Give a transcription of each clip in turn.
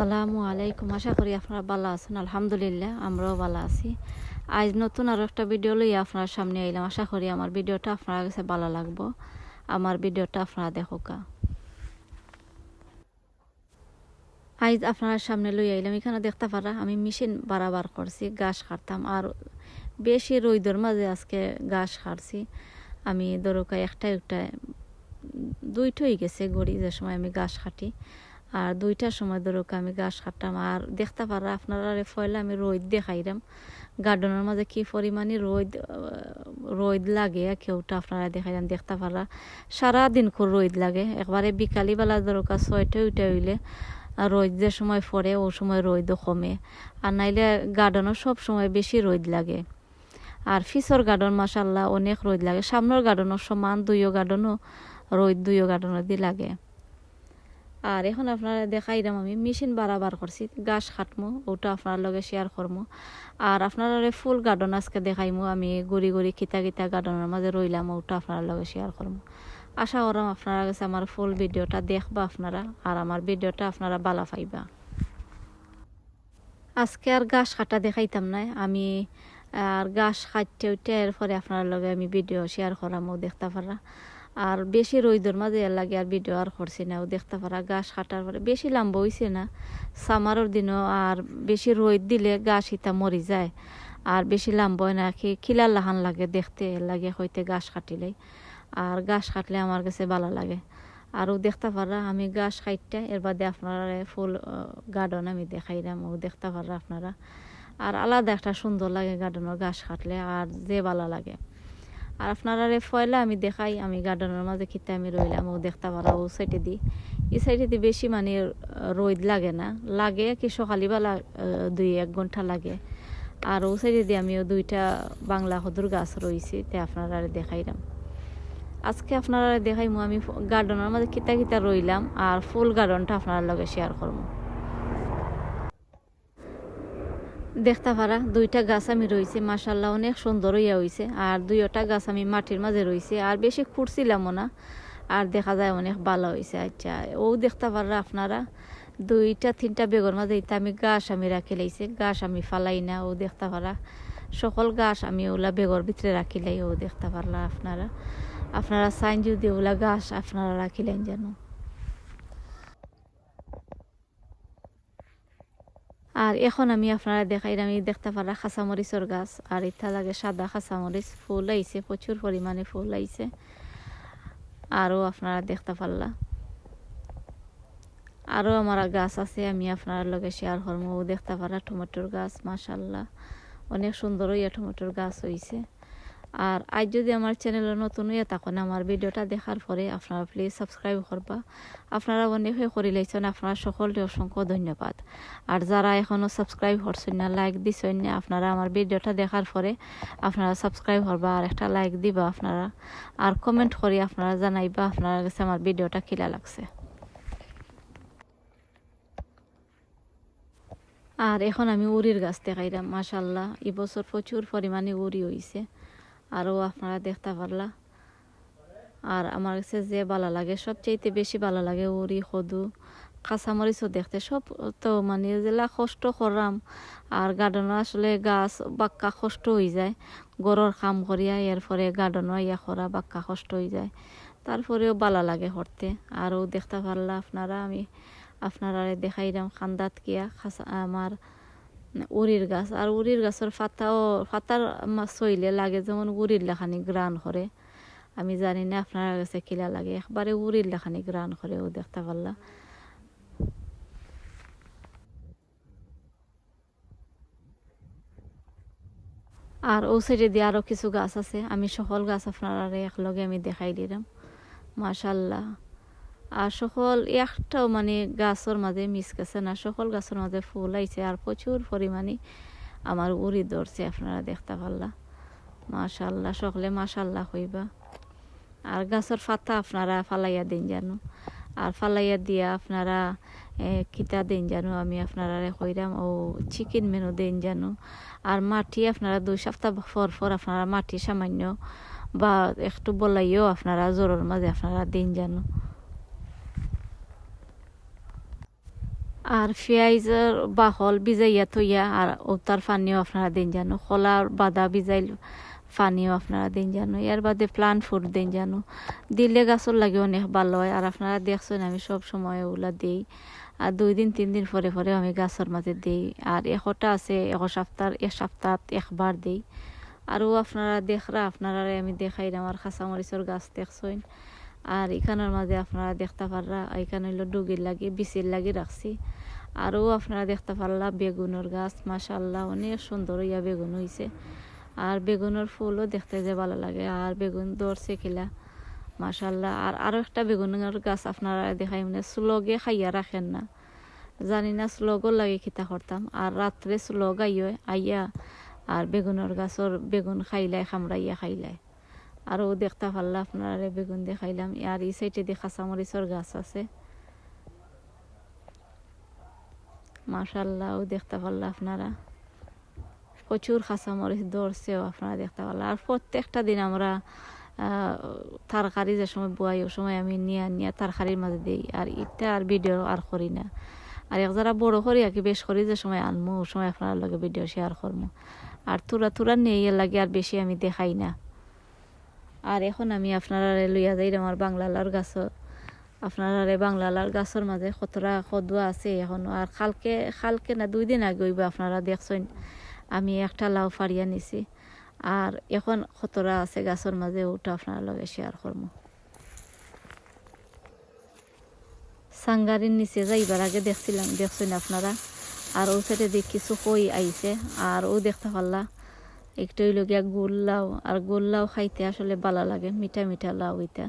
আসসালামু আলাইকুম। আশা করি আপনারা ভালো আছেন। আলহামদুলিল্লাহ, আমরাও ভালো আছি। আজ নতুন আরও একটা ভিডিও লইয়া আপনার সামনে আইলাম। আশা করি আমার ভিডিওটা আপনার কাছে ভালো লাগবো। আমার ভিডিওটা আপনারা দেখোকা আজ আপনার সামনে লই আইলাম। এখানে দেখতে পারা, আমি মেশিন বারাবার করছি, গাছ কাটতাম। আর বেশি রোদর মাঝে আজকে গাছ কাটছি। আমি দরকা একটা একটা দুইটাই গেছে গড়ি, যে সময় আমি গাছ কাটি। আর দুইটার সময় ধরো আমি গাছ কাটতাম, আর দেখতে পারা আপনারা ফয়লা আমি রোদ দেখাইলাম গার্ডেনের মাঝে কি পরিমাণে রোদ রোদ লাগে কেউটা আপনারা দেখাইলাম দেখতে পারা। সারাদিন খুব রোদ লাগে। একবারে বিকালিবেলা দরকার ছয়টা, উইটা হইলে রোদ যে সময় পড়ে, ও সময় রোদও কমে। আর নাইলে গার্ডেনও সব সময় বেশি রোদ লাগে। আর ফিসর গার্ডেন মাসাল্লাহ অনেক রোদ লাগে। সামনের গার্ডেনও সমান, দুইও গার্ডেনও রোদ, দুইও গার্ডেনও দি লাগে। আর এখন আপনারা দেখাইলাম আমি মেশিন বারাবার করছি, গাছ কাটমো, ওটা আপনার লগে শেয়ার করমো। আর আপনারা ফুল গার্ডেন আজকে দেখাইমো, আমি গড়ি গড়ি খিতা খিতা গার্ডেনের মাঝে রইলাম, ওটা আপনার লগে শেয়ার করমো। আশা করম আপনারা কাছে আমার ফুল ভিডিওটা দেখবা আপনারা, আর আমার ভিডিওটা আপনারা বালা পাইবা। আজকে আর গাছ কাটা দেখাইতাম না, আমি, আর গাছ কাটতে উঠে এরপরে আপনার লগে আমি ভিডিও শেয়ার করামও দেখতে পারা আর বেশি রোদর মাঝে এর লাগে আর ভিডিও আর করছি না। ও দেখতে পারা গাছ কাটার পরে বেশি লাম্বা হয়েছে না। সামারের দিনও আর বেশি রোদ দিলে গাছ ইতা মরি যায়। আর বেশি লাম্বা হয় না কি খিলার লাহান লাগে দেখতে লাগে হইতে গাছ কাটিলে। আর গাছ কাটলে আমার কাছে ভালো লাগে। আরও দেখতে পারা, আমি গাছ কাটতে, এর বাদে আপনারা ফুল গার্ডেন আমি দেখাইলাম। ও দেখতে পারা আপনারা। আর আলাদা একটা সুন্দর লাগে গার্ডেনের গাছ কাটলে, আর যে ভালো লাগে। আর আপনারা ফয়লা আমি দেখাই, আমি গার্ডেনের মাঝে খিতে আমি রইলাম, ও দেখতে পারা ও সাইডে দি। এই সাইডে দি বেশি মানে রোদ লাগে না। লাগে কি সকালবেলা দুই এক ঘণ্টা লাগে। আর ও সাইডে দিয়ে আমিও দুইটা বাংলা হদুর গাছ রয়েছি তে আপনারা দেখাইলাম। আজকে আপনারা দেখাইমু, আমি গার্ডেনের মাঝে কিতা কিতা রইলাম, আর ফুল গার্ডেনটা আপনার লগে শেয়ার করব দেখতে পারা, দুইটা গাছ আমি রয়েছে মাসাল্লাহ অনেক সুন্দর হইয়া হয়েছে আর দুইটা গাছ আমি মাটির মাঝে রয়েছে আর বেশি খুঁড়ছিলামও না, আর দেখা যায় অনেক ভালো হয়েছে আচ্ছা ও দেখতে পারা আপনারা, দুইটা তিনটা বেগর মাঝে এটা আমি গাছ আমি রাখি লাইছে, গাছ আমি ফালাই না, ও দেখতে পারা, সকল গাছ আমি ওলা বেগর ভিতরে রাখি লাই, ও দেখতে পারলা আপনারা আপনারা সাইন যদি ওলা গাছ আপনারা রাখিলেন যেন। আর এখন আমি আপনারা দেখাই, আমি দেখতে পারা খাঁচামরিচর গাছ, আর ইটা লাগে সাদা খাঁচামরিচ ফুল আইছে, প্রচুর পরিমাণে ফুল আইছে। আরও আপনারা দেখতে পারলা। আরও আমার গাছ আছে, আমি আপনার লগে শেয়ার করব দেখতে পারা টমেটোর গাছ মাসাল্লাহ অনেক সুন্দর ইয়া টমেটোর গাছ হয়েছে আর আজ যদি আমার চ্যানেলে নতুন হয়ে তখন আমার ভিডিওটা দেখার পরে আপনারা প্লিজ সাবস্ক্রাইব করবা। আপনারা অনেক হয়ে করে লাইছেন, আপনারা সকলকে অসংখ্য ধন্যবাদ। আর যারা এখনও সাবস্ক্রাইব করছেন না লাইক দিছেন না, আপনারা আমার ভিডিওটা দেখার পরে আপনারা সাবস্ক্রাইব করবা আর একটা লাইক দিবা আপনারা। আর কমেন্ট করে, আপনারা জানাইবা আপনারা কাছে আমার ভিডিওটা কিলা লাগছে। আর এখন আমি উরির গাছ দেখাইলাম মাসাল্লাহ এবছর প্রচুর পরিমাণে উরি হয়েছে আরও আপনারা দেখতে পারলা। আর আমার কাছে যে ভালো লাগে, সবচাইতে বেশি ভালো লাগে উড়ি সদু কাঁচামরিচও দেখতে। সব তো মানে যেলা কষ্ট করাম, আর গার্ডেনও আসলে গাছ বাক্কা কষ্ট হয়ে যায়। গড়র কাম করিয়া এর পরে গার্ডেনও ইয়া করা বাক্কা কষ্ট হয়ে যায়। তারপরেও ভালো লাগে করতে। আরও দেখতে পারলা আপনারা, আমি আপনারা দেখাইলাম খান্দাত কিয়া খাসা আমার উরির গাছ, আর উরির গাছের ফাতাও, ফাতার চইলে লাগে যেমন উরির লেখানি গ্রান করে। আমি জানি না আপনার কাছে কিলা লাগে, একবারে উরির লেখানি গ্রান করে ও দেখতে পারলা। আর ও সাইডে দিয়ে আরও কিছু গাছ আছে, আমি সকল গাছ আপনারা একলগে আমি দেখাই দিলাম। মাশাল্লাহ। আর সকল একটাও মানে গাছের মাঝে মিস গেছে না সকল গাছের মাঝে ফুল আইছে আর প্রচুর পরিমাণে আমার উড়ি ধরছে, আপনারা দেখতে পারলা। মাশাল্লাহ, সকলে মাশাল্লাহ হইবা। আর গাছের ফাতা আপনারা ফালাইয়া দিন জানো। আর ফালাইয়া দিয়া আপনারা কিতা দিন জানো, আমি আপনারা কইরাম, ও, চিকেন মেনু দিন জানো। আর মাটি আপনারা দুই সপ্তাহ পর পর আপনারা মাটি সামান্য বা একটু বলাইও আপনারা জোরের মাঝে আপনারা দিন জানো। আর পেঁয়াজের বাহল ভিজাইয়া থইয়া, আর ওতার পানিও আপনারা দিন জানো। খোলার বাদা ভিজাইল পানিও আপনারা দিন জানো। এর বাদে প্লান ফুড দিন জানো। দিলে গাছর লাগে অনেক ভালো হয়। আর আপনারা দেখছেন আমি সব সময় ওগুলা দিই। আর দুই দিন, তিন দিন পরে পরে আমি গাছের মাঝে দিই। আর একটা আছে এক সপ্তাহ এক সপ্তাহ একবার দিই। আরও আপনারা দেখরা আপনারা আমি দেখাই আমার খাঁচামরিচর গাছ দেখছেন। আর এখানের মাঝে আপনারা দেখতে পাররা, এখানে হইল ডুগির লাগি, বিচির লাগি রাখছি। আরও আপনারা দেখতে পারলা বেগুনের গাছ মাশাল্লাহ অনেক সুন্দর ইয়া বেগুন হয়েছে আর বেগুনের ফুলও দেখতে যে ভালো লাগে, আর বেগুন ধরছে খেলা মাশাল্লাহ আর আরও একটা বেগুনের গাছ আপনারা দেখাই মানে স্লগে খাইয়া রাখেন না। জানি না স্লগও লাগে খিতা করতাম, আর রাত্রে স্লগ আইয়, আইয়া, আর বেগুনের গাছর বেগুন খাইলাই খামড়াইয়া খাইলাই আরও দেখতে পারলা আপনারা বেগুন দেখাইলাম। আর এই সাইডে দিয়ে কাঁচামরিচর গাছ আছে মাশাল্লাহ দেখতে পারলা আপনারা। প্রচুর কাঁচামরিচ ধরছেও আপনারা দেখতে পারলা। আর প্রত্যেকটা দিন আমরা তরকারি যে সময় বয়াই, ও সময় আমি নিয়ে নিয়ে তরকারির মাঝে দিই। আর এটা আর ভিডিও আর করি না। আর এক যারা বড় করি আর কি, বেশ করি যে সময় আনমু, ও সময় আপনার লগে ভিডিও শেয়ার করব আর তুরা তুরা নিয়ে লাগে আর বেশি আমি দেখাই না। আর এখন আমি আপনারা লইয়া যাই আমার বাংলালার গাছ আপনারা বাংলালার গাছের মাঝে কতটা সদুয়া আছে এখন। আর খালকে খালকে না দুই দিন আগে হইব আপনারা দেখছেন। আমি একটা লাউ ফাড়িয়া নিছি। আর এখন কতটা আছে গাছের মাঝে, ওটা আপনারা লগে শেয়ার করব। সাঙ্গারির নিচে যাইবার আগে দেখছিলাম, দেখছেন আপনারা? আর ও সাইডে দেখ কই আইছে। আর ও দেখতে পারলা একটু হইল গিয়া গোল লাউ আর গোল লাউ খাইতে আসলে ভালো লাগে, মিঠা মিঠা লাউ এটা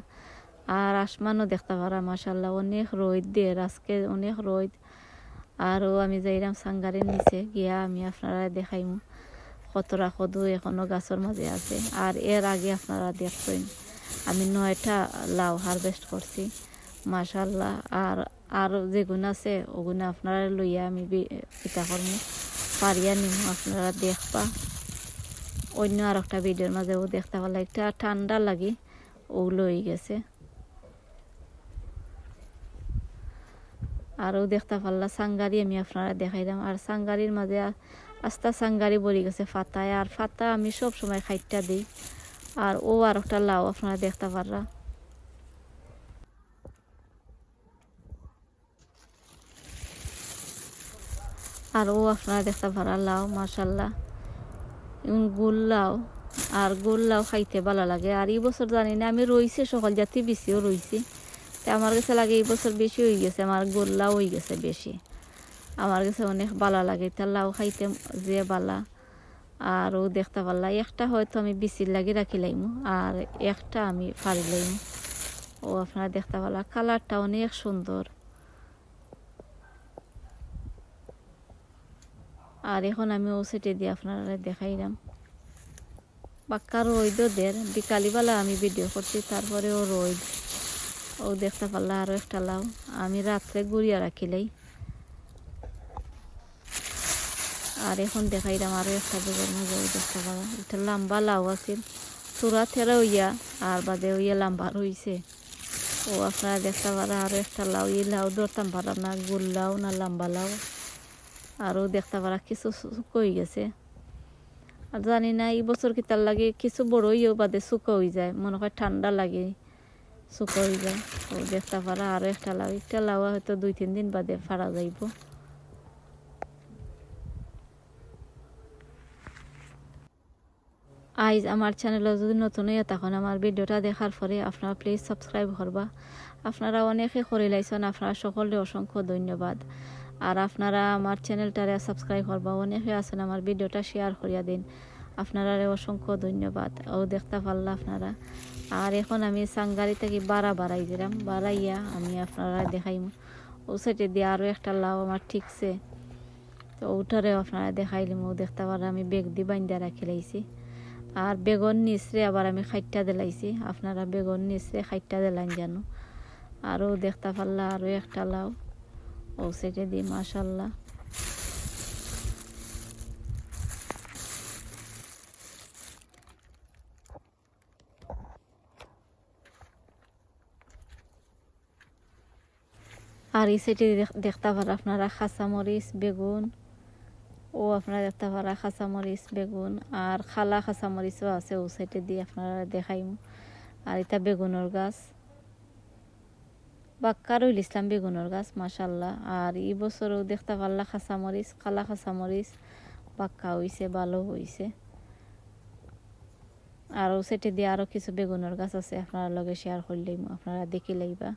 আর আসমানও দেখতে পারা মাসাল্লাহ অনেক রোদ দিয়ে, আজকে অনেক রোদ। আরও আমি যাইলাম সাঙ্গারের নিচে, গিয়া আমি আপনারা দেখাইমু। কতরা কদু এখনও গাছের মাঝে আছে, আর এর আগে আপনারা দেখছেন, আমি নয়টা লাউ হারভেস্ট করছি, মাশাল্লাহ। আর আর যেগুণ আছে ওগুণ আপনারা লইয়া আমি পিতা করমু, পারিয়া নিমু, আপনারা দেখবা। অন্য আর একটা ভিডিওর মাঝে ও দেখতে পারলে একটা ঠান্ডা লাগে ওগুলো হয়ে গেছে। আরও দেখতে পারলা সাঙ্গারি আমি আপনারা দেখাইলাম আর সাঙ্গারির মাঝে আস্তা সাঙ্গারি বলি গেছে ফাতায়। আর ফাতা আমি সব সময় খাইটটা দিই। আর ও আর একটা লাউ আপনারা দেখতে পাররা। আর ও আপনারা দেখতে পারা লাউ মাসাল্লাহ গোল লাউ আর গোল লাউ খাইতে ভালো লাগে। আর এই বছর জানি না, আমি রইছি সকল জাতি, বেশিও রইছি। তা আমার কাছে লাগে এই বছর বেশি হয়ে গেছে, আমার গোল্লাও হয়ে গেছে বেশি। আমার কাছে অনেক ভালো লাগে, তা লাউ খাইতে যে বালা আর ও দেখতে পারলা একটা হয়তো আমি বিচির লাগি রাখি লাইমু, আর একটা আমি ফাড়ি লাইমু। ও আপনারা দেখতে পারলা কালারটা অনেক সুন্দর। আর এখন আমি ও সেটে দিয়ে আপনারা দেখাইলাম। পাক্কা রোদও দের বিকালিবেলা আমি ভিডিও করছি তারপরে ও রোদ। ও দেখতে পারলা আরও একটা লাউ। আমি রাত্রে গুড়িয়া রাখিলাই। আর এখন দেখাইলাম আরও একটা মধ্যে ওই দেখতে পারা। এটা লম্বা লাউ আছিল চূড়া থেরা হইয়া আর বাদে হইয়া লম্বা রইছে। ও আপনারা দেখতে পারা আরও একটা লাউ। এই লাউ ধরতাম পারা না, গোল লাউ না লম্বা লাউ। আরও দেখতে পারা কিছু শুকো গেছে। আর জানি না, এই বছর কি তার লাগে কিছু বড় হইও বাদে শুকো হয়ে যায়। মনে হয় ঠান্ডা লাগে শুকো হয়ে যায়। ও দেখতে পারা আরও একটা লাউ। একটা লাউ হয়তো দুই, তিন দিন বাদে ফাড়া যাইব। আইজ আমার চ্যানেলে যদি নতুন হইয়া তখন আমার ভিডিওটা দেখার পরে আপনারা প্লিজ সাবস্ক্রাইব করবা। আপনারা অনেকে করে লাইছেন, আপনারা সকলে অসংখ্য ধন্যবাদ। আর আপনারা আমার চ্যানেলটারে সাবস্ক্রাইব করবা অনেকে আছেন, আমার ভিডিওটা শেয়ার করিয়া দিন। আপনারা অসংখ্য ধন্যবাদ। ও দেখতে পারলা আপনারা। আর এখন আমি সাংগারি থেকে বাড়া বাড়াই দিলাম। বাড়াইয়া আমি আপনারা দেখাইম। ও সাইডে দিয়ে আরও একটা লাউ আমার ঠিকছে। তো ওটারেও আপনারা দেখাইলাম। ও দেখতে পারা আমি বেগ দি বান্ধা রাখি লাইছি। আর বেগুন নিচরে আবার আমি খাইটটা দিলাইছি। আপনারা বেগুন নিচরে খাইটটা দিলাইন জানো। আরও দেখতে পারলা আরও একটা লাউ। ও সেটে দিই মাশাল্লাহ আর এই দেখ- দেখতে পারা আপনারা খাঁচামরিচ বেগুন। ও আপনারা দেখতে পারা খাঁচামরিচ বেগুন। আর খালা খাঁচামরিচও আছে ও সাইডে দিয়ে আপনারা দেখাইম। আর এটা বেগুনের গাছ। বাক্কা রইল ইসলাম বেগুনের গাছ মাসাল্লাহ আর এই বছরও দেখতে পারলা খাঁচামরিচ খালা খাঁচামরিচ পাক্কা হইছে, ভালো হইছে। আর সাইডে দিয়ে আরও কিছু বেগুনের গাছ আছে, আপনারা লগে শেয়ার করলেই আপনারা দেখি লাইবা।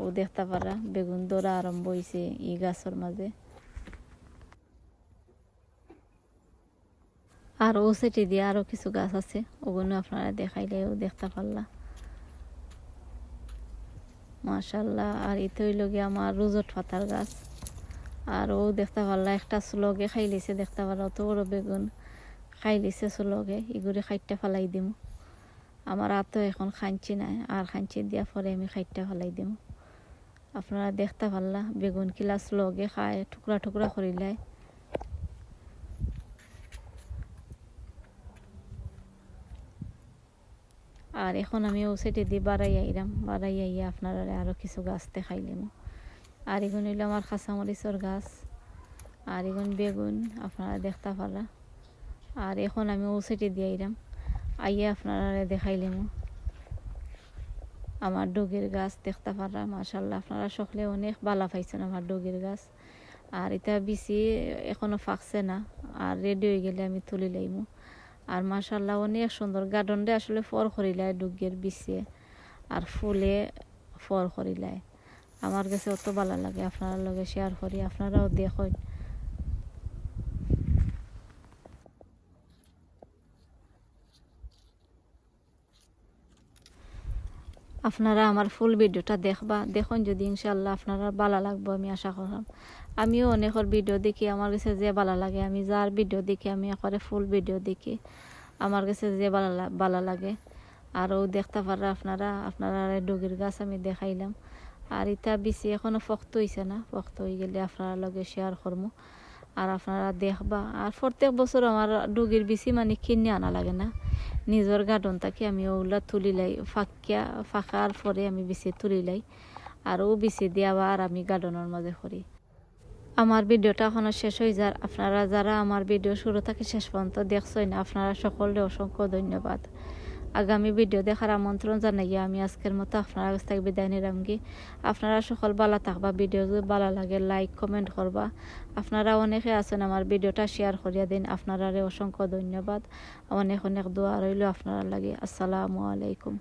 ও দেখতে পারা বেগুন দৌড়া আরম্ভ হয়েছে ই গাছের মাঝে। আর ও সেটি দিয়ে আরও কিছু গাছ আছে ওগুলো আপনারা দেখাইলেও দেখতে পারলা। মাশাল্লাহ আর এতে হইল গিয়ে আমার রোজট পাতার গাছ। আর ও দেখতে পারলা, একটা সুলগে খাই লিছে, দেখতে পারলা, অত বড় বেগুন খাই লিছে সুলগে, এগুলি খাইটটা ফেলাই দিম। আমার আর তো এখন খাঞ্চি নাই আর খাঞ্চি দিয়া পরে আমি খাইটটা ফেলাই দিম। আপনারা দেখতে পারলা, বেগুন কিলাস লগে খায়, টুকরা টুকরা করিলাই আর এখন আমি ও সাইডে দিয়ে বাড়াই আইলাম, বাড়াই আইয়া আপনারা আরও কিছু গাছ দেখাইলাম আর এগুন হইল আমার খাঁচামরিচর গাছ, আর এগুন বেগুন, আপনারা দেখতে পারা আর এখন আমি ও সাইডে দিয়ে আইলাম, আইয়া আপনারা দেখাইলাম আমার ডগের গাছ দেখতে পারা মাশাল্লাহ আপনারা সকলে অনেক বালা পাইছেন আমার ডগের গাছ। আর এটা বেশি এখনও ফাঁকছে না, আর রেডি হয়ে গেলে আমি তুলি লাইমু। আর মাশাল্লাহ অনেক সুন্দর গার্ডনটা আসলে ফর করিলায় ডুগের বিছে আর ফুলে ফর করিলায় আমার কাছে অত ভালো লাগে, আপনার লগে শেয়ার করি, আপনারাও দেখুন। আপনারা আমার ফুল ভিডিওটা দেখবা, দেখুন যদি ইনশাল্লাহ আপনারা ভালো লাগবো, আমি আশা করলাম। আমিও অনেকের ভিডিও দেখি, আমার কাছে যে ভালো লাগে, আমি যার ভিডিও দেখি, আমি একবারে ফুল ভিডিও দেখি। আমার কাছে যে ভালো ভালো লাগে। আরও দেখতে পারা আপনারা আপনারা ডুগির গাছ আমি দেখাইলাম। আর ইটা বেশি এখনও শক্ত হয়েছে না শক্ত হয়ে গেলে আপনারা লগে শেয়ার করব আর আপনারা দেখবা, আর প্রত্যেক বছর আমার ডুগির বেশি মানে কিনে আনা লাগে না। নিজের গার্ডন থাকি, আমি ওগুলা তুলি লাই, ফাঁকিয়া, ফাঁকার পরে আমি বেশি তুলি লাই। আর ও বেশি দিয়ে আবার আমি গার্ডনের মাঝে করি। আমার ভিডিওটা এখনও শেষ হয়ে যার। আপনারা যারা আমার ভিডিও শুরু থেকে শেষ পর্যন্ত দেখছেন, আপনারা সকলে অসংখ্য ধন্যবাদ। আগামী ভিডিও দেখার আমন্ত্রণ জানাইয়া আমি আজকের মতো আপনারা কাছ থেকে বিদায় নিলাম আপনারা সকল ভালো থাকবা, ভিডিও যদি ভালো লাগে লাইক কমেন্ট করবা। আপনারা অনেকে আছেন আমার ভিডিওটা শেয়ার করিয়া দিন আপনারা অসংখ্য ধন্যবাদ। অনেক অনেক দোয়া রইল আপনারা লাগে। আসসালামু আলাইকুম।